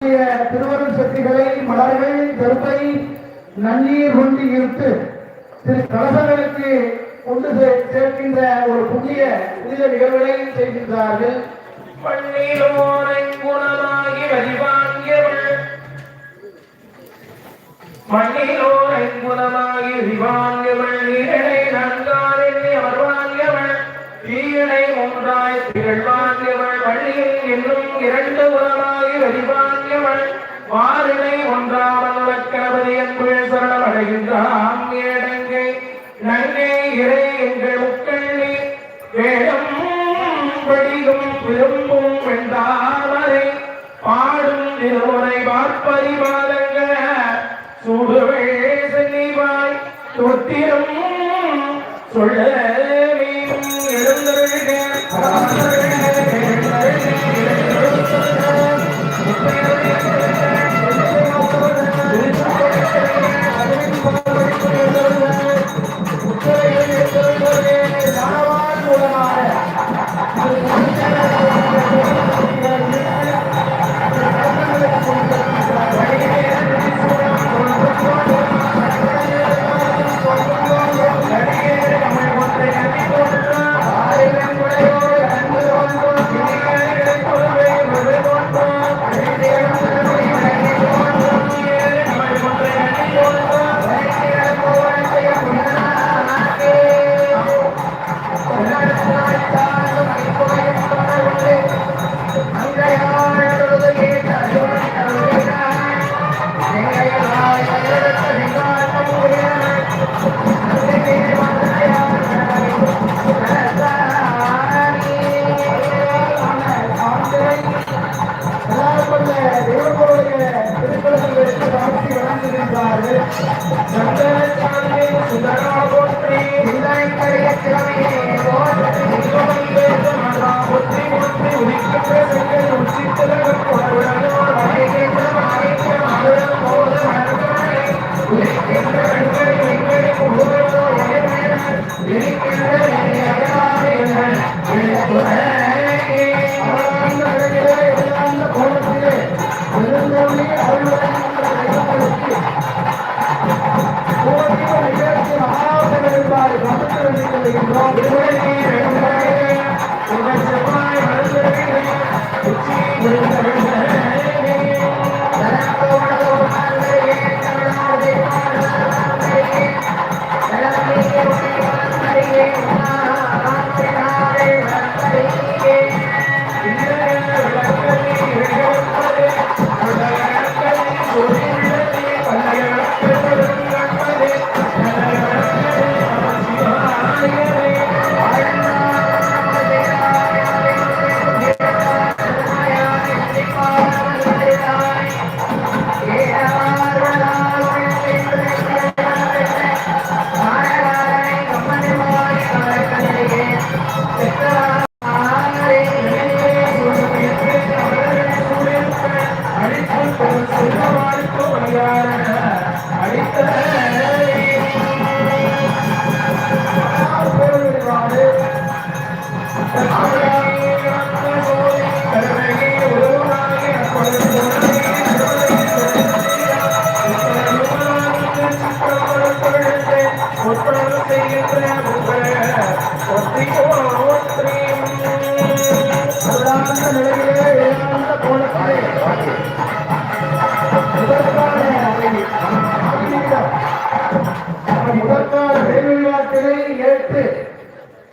திருவருள் சக்திகளை மலர்கள் கருப்பை நன்னீர் கொண்டு இருத்து திரு கலசங்களுக்கு கொண்டு சேர்க்கின்ற ஒரு புதிய புதிய நிகழ்வுகளை செய்கின்றார்கள். மண்ணிலோரை குணமாகி வழிவாங்கியவள் மண்ணிலோரை குணமாகி விவாங்கியவள் நீரனை நன்கால் எண்ணி தீயனை ஒன்றாய் திகழ் வாங்கியவள் இன்னும் இரண்டு குணமாகி வழிவாங்க வாரினை ஒன்றாமல் கணபதி என்று சரணம் அடைகின்றான். ஏடங்கை நங்கை இறை எங்கள் முக்கள்ளி வேடம் படியும் விரும்பும் வெண்டாமரை பாடும் திருமுறை பார்ப்பதி மாதங்க சுடுவே சென்னிவாய் தொத்திரம் சொல்ல மீனும்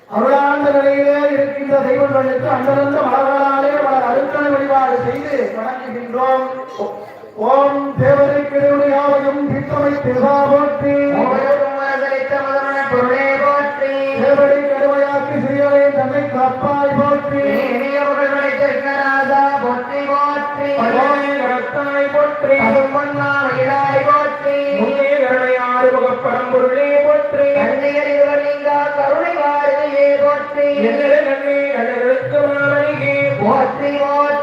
எழுந்தருள்க நிலையிலே இருக்கின்ற தெய்வங்களுக்கு அந்தந்த மலர்களாலே பல அருக்கண வழிபாடு செய்து வணங்குகின்றோம். ஓம் என்னிட நன்மை அழகருக்கு மாமணிகே போற்றி போற்றி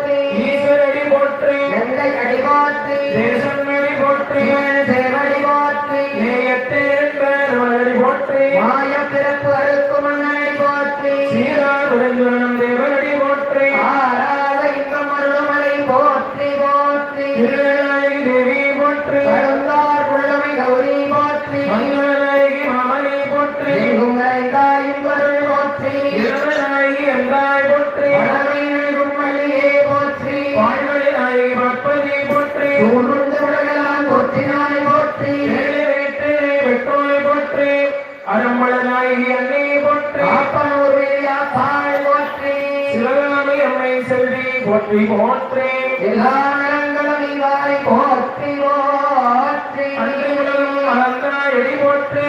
சிவகாமி அம்மை செல்வி போற்றி போற்றி. எல்லா நலங்களும் இவாய் போற்றி போற்றி. அன்னை உலகம் அலந்தாய் எடி போற்றி.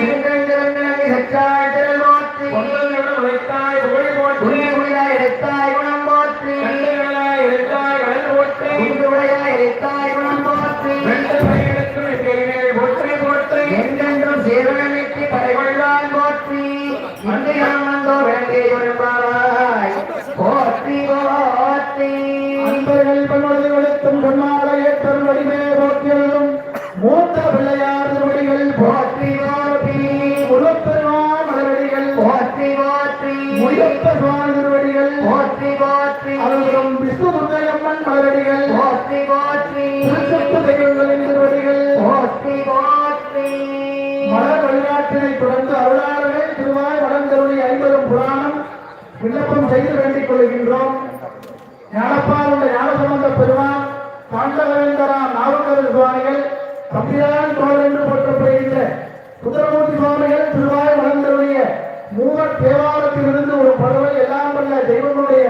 செற்றாய் திரள் போற்றி. அவர்களும் விஷ்ணு துர்க்கையம்மன் மலரடிகள் போற்றி போற்றி. திருச்சத்து தெய்வங்களின் திருவடிகள். போற்றி போற்றி. மலர் வழிகாட்டினை தொடர்ந்து அருளாளர்கள் திருவாய் வடந்தருளி ஐம்பதும் புராணம் விண்ணப்பம் செய்து வேண்டிக் கொள்கின்றோம். ஞானப்பால் உள்ள ஞானசம்பந்த பெருமான் தாண்டவேந்தரா நாவுக்கரசு சுவாமிகள் தம்பிரான் தோல் என்று போற்றப்படுகின்ற சுந்தரமூர்த்தி சுவாமிகள் திருவாய் வளர்ந்தருடைய மூவர் தேவாலயத்திலிருந்து ஒரு பறவை எல்லாம் வல்ல தெய்வங்களுடைய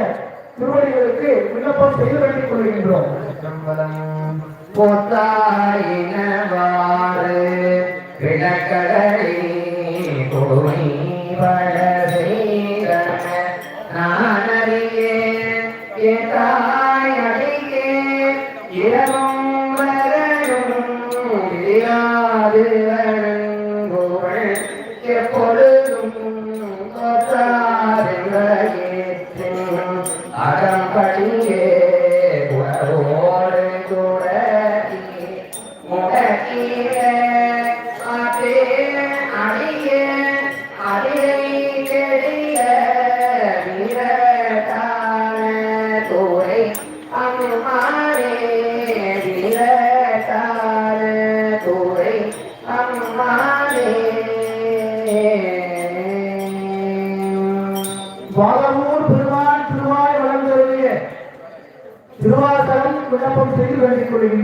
திருவடிகளுக்கு விண்ணப்பம் செய்து வேண்டிக் கொள்கின்றோம். போத்தாயினவாறு விளக்கடலை போய் வளரேன ஏதாய் அடியே இரவும் செய்து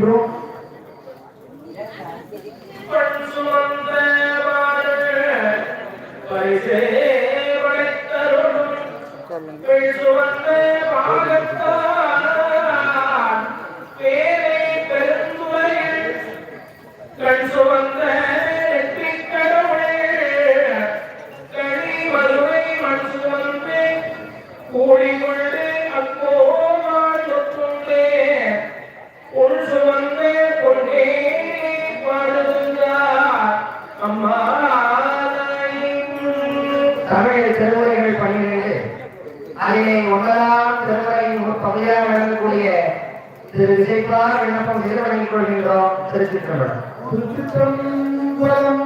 திருச்சிற்றம்பலம் திருச்சிற்றம்பலம்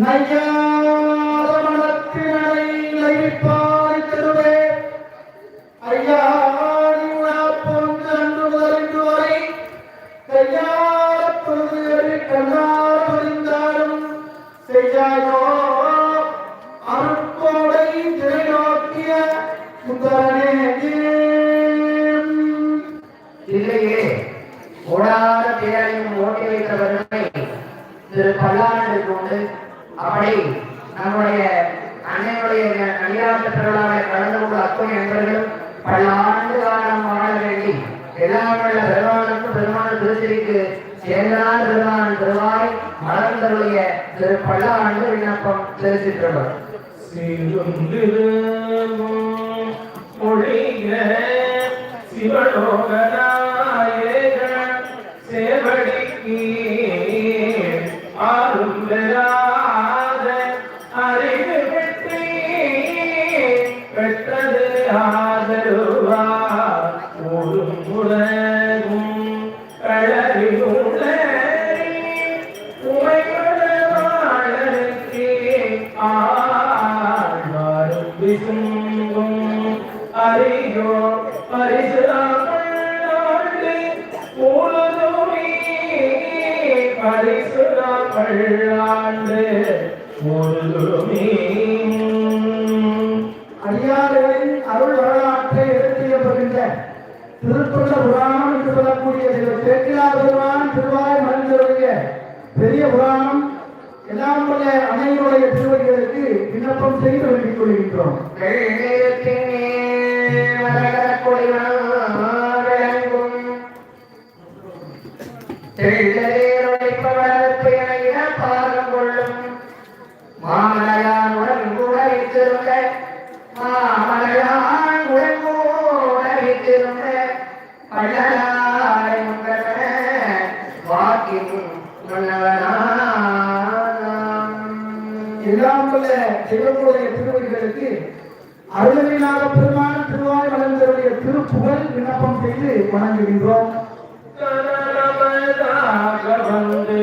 நையாத திரு பல்லாண்டு கொண்டு அப்படி நம்முடைய அன்னையுடைய கல்யாண திருவிழாவை கலந்து கொண்ட அத்துணை நண்பர்களும் பல ஆண்டு காலம் வாழ வேண்டி எல்லாம் உள்ள பெருமானுக்கும் பெருமான திருச்சிக்கு சேர்ந்தான் பெருமான் திருவாய் மலர்ந்தருடைய திரு பல்லாண்டு விண்ணப்பம் திருச்சிற்றம்பலம் ஒழிக சிவலோகநாயக சேவடிக்கு verá. பல்லாண்டு அடியார்களின் அருள் வரலாற்றை எடுத்துரைக்கப்படுகின்ற திருத்தொண்ட புராணம் என்று சொல்லக்கூடிய திரு பெருமான் திருவாய் மனிதருடைய பெரிய புராணம் எல்லாம் திருவடிகளுக்கு விண்ணப்பம் செய்து வேண்டிக் கொள்கின்றோம் விளங்கும். வள்ளலாரை முன்பென வாக்கின் எல்லாம் உள்ள சிவனுடைய திருவடிகளுக்கு அருளவினாத பெருமான திருவாய் மலர்ந்தருடைய திருப்புகழ் விண்ணப்பம் செய்து வணங்குகின்றோம். வந்து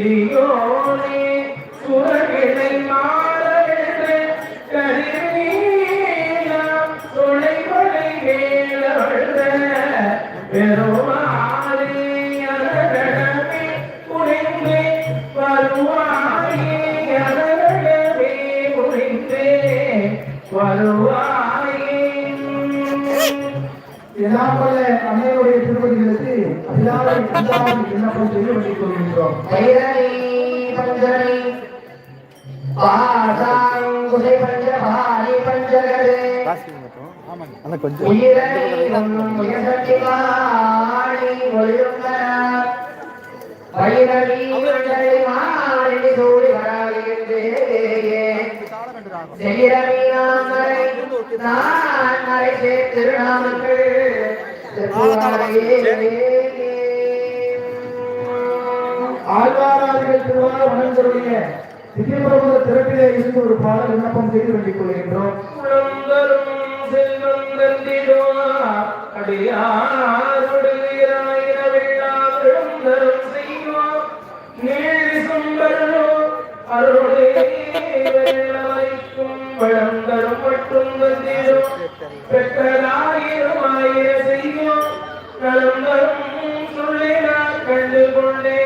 விழியோனே சுரகிளை மாறே கரிமீனா தொலைமலை மேலவழ்ந்த பெருமாளே அரணமே புரிந்தே வருவாயே அரணமே புரிந்தே வருவாயே. அன்னையுடைய அல்லாவை விண்ணப்பம் செய்து வேண்டிக் கொள்கின்றோம் நாம் மறை நான் மறை திருநாமங்கள் ஆழ்வாராதிகள் திருவார வணங்கருடைய திவ்யபிரபுத திறப்பிலே இருந்து ஒரு பாடல் விண்ணப்பம் செய்து வேண்டிக் கொள்கின்றோம் தந்திடுவா அடியாருடையாயிரவெல்லாம் விழுந்தரும் செய்வோம் நீழி சும்பரோ அருளே வளர்ந்தரும் மட்டும் தந்திடும் பெற்றதாயிரம் ஆயிர செய்வோம். கலந்தரும் சொல்லினா கண்டு கொண்டே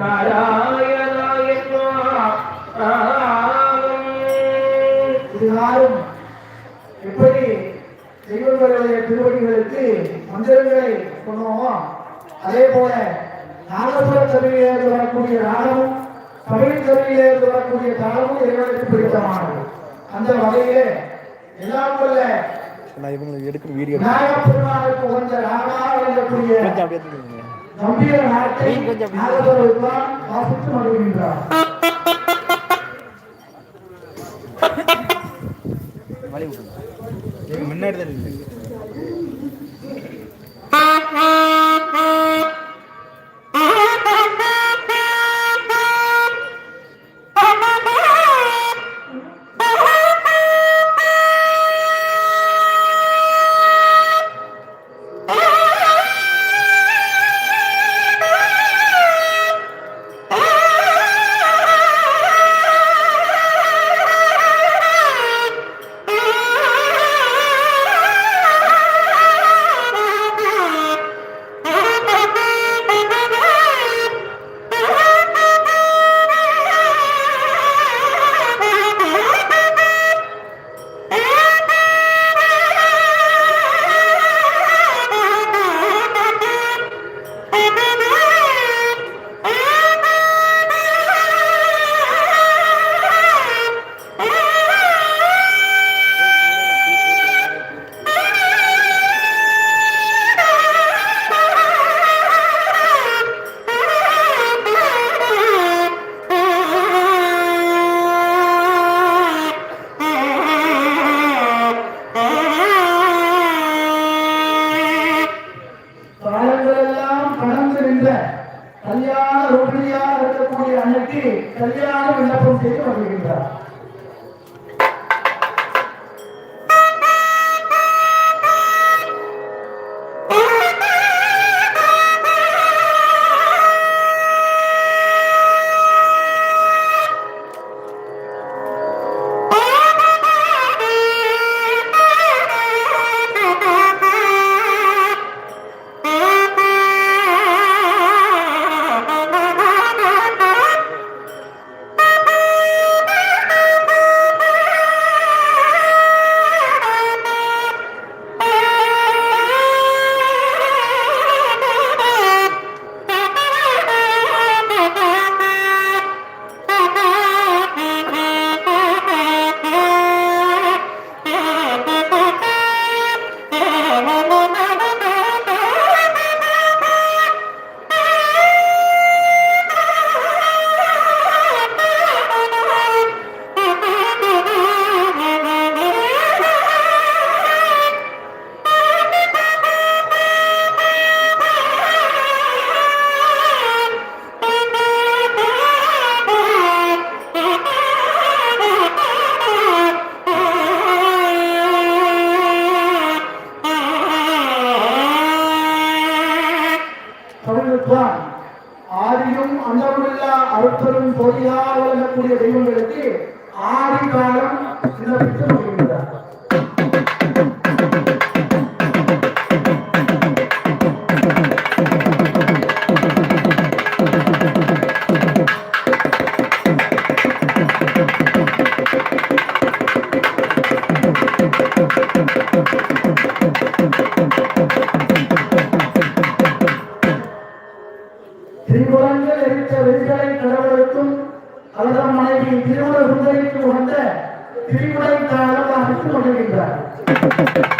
நாராயணாயன்மா நாமம் இதுகாரும் தெய்வங்களுடைய திருவடிகளுக்கு மந்திரங்களை சொன்னோமோ அதே போல நாகபுர கருவியிலிருந்து வரக்கூடிய ராகமும் தமிழ் கருவியிலிருந்து வரக்கூடிய தாளமும் இறைவனுக்கு பிடித்தமானது. அந்த வகையிலே எல்லாம் வல்ல நான் இவங்களுக்கு எடுக்கிற வீடியோ. விநாயகப் பெருமானுக்கு உகந்த அப்படியே திரும்புங்க. கம்பீர நாட்டை நாகபுர வித்வான் வாசித்து மகிழ்கின்றார். வழி. nerd del, திரிபுரங்கள் எரித்த வெறிகளை கடவுளுக்கும் அவரது மனைவி திருமண சுந்தரிக்கும் வந்த திரிபுரை காலம் அறிந்து வருகின்றார்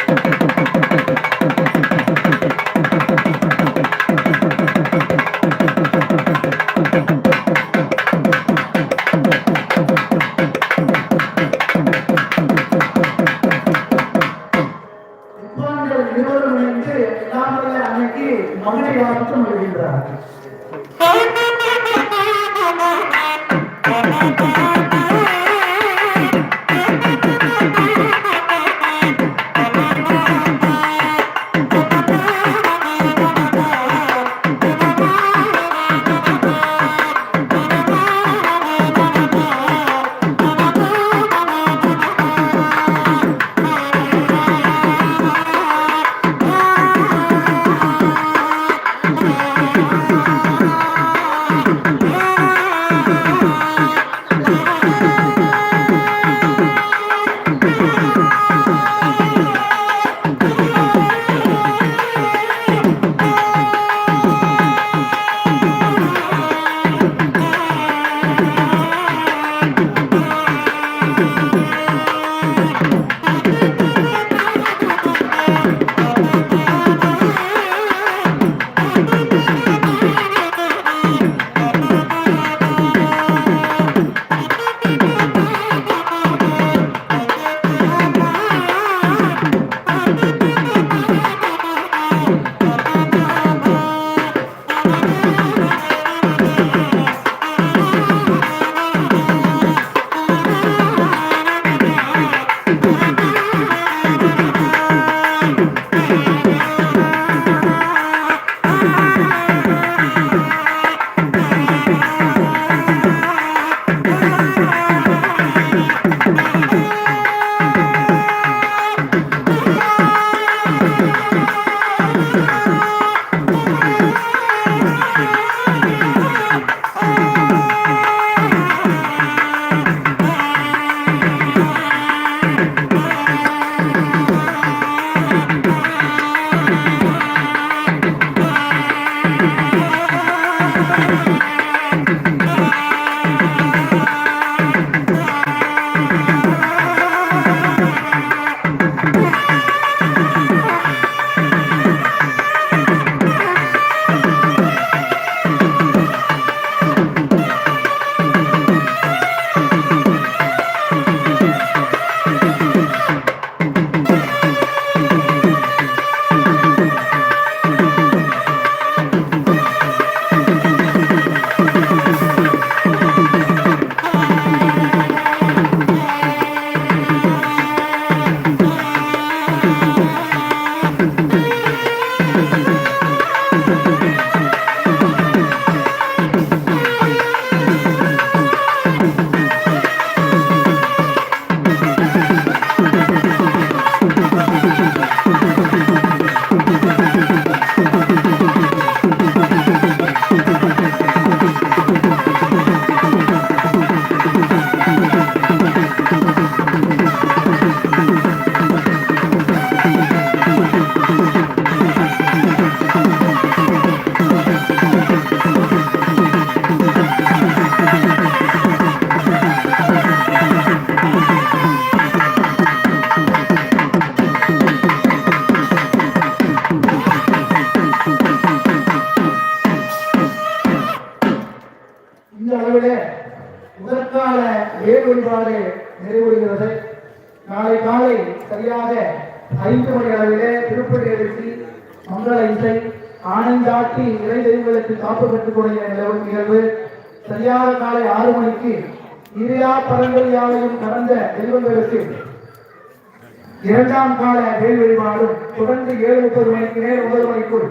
இரண்டாம் கால வேல் வழிபாடும் தொடர்ந்து ஏழு முப்பது மணிக்கு நேர் ஒன்பது மணிக்குள்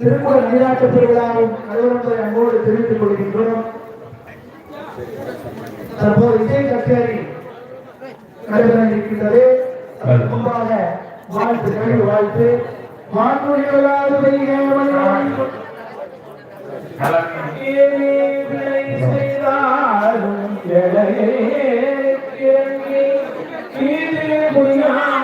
திருக்குறள் நீராட்ட திருவிழாவும் நடுவரம்பை அன்போடு தெரிவித்துக் கொள்கின்றோம். தற்போது விஜய் கச்சேரி நடைபெற இருக்கின்றது. அதற்கு முன்பாக வாழ்த்து கழிவு வாழ்த்து. வான்மொழிகளால் கருவை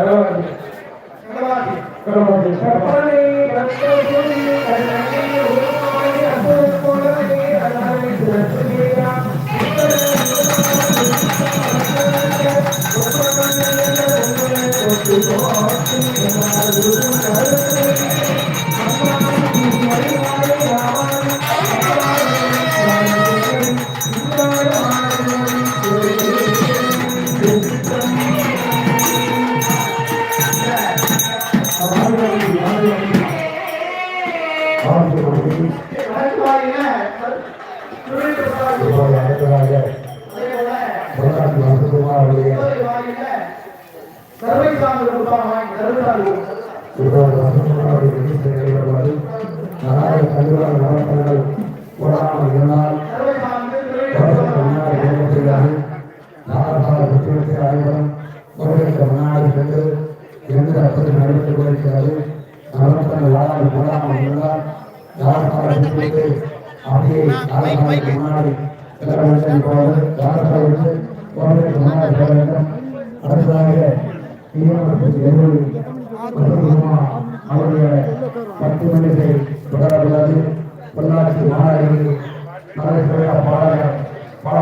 சாமி கொடுப்பாங்க வாங்கி கருவை சாமி கொடுப்பாங்க. கருவை சாமி திருவிழா அவருடைய பத்து மணிக்கு தொடரக்கூடாது பொள்ளாச்சி மாநகரில் நடைபெற பல பல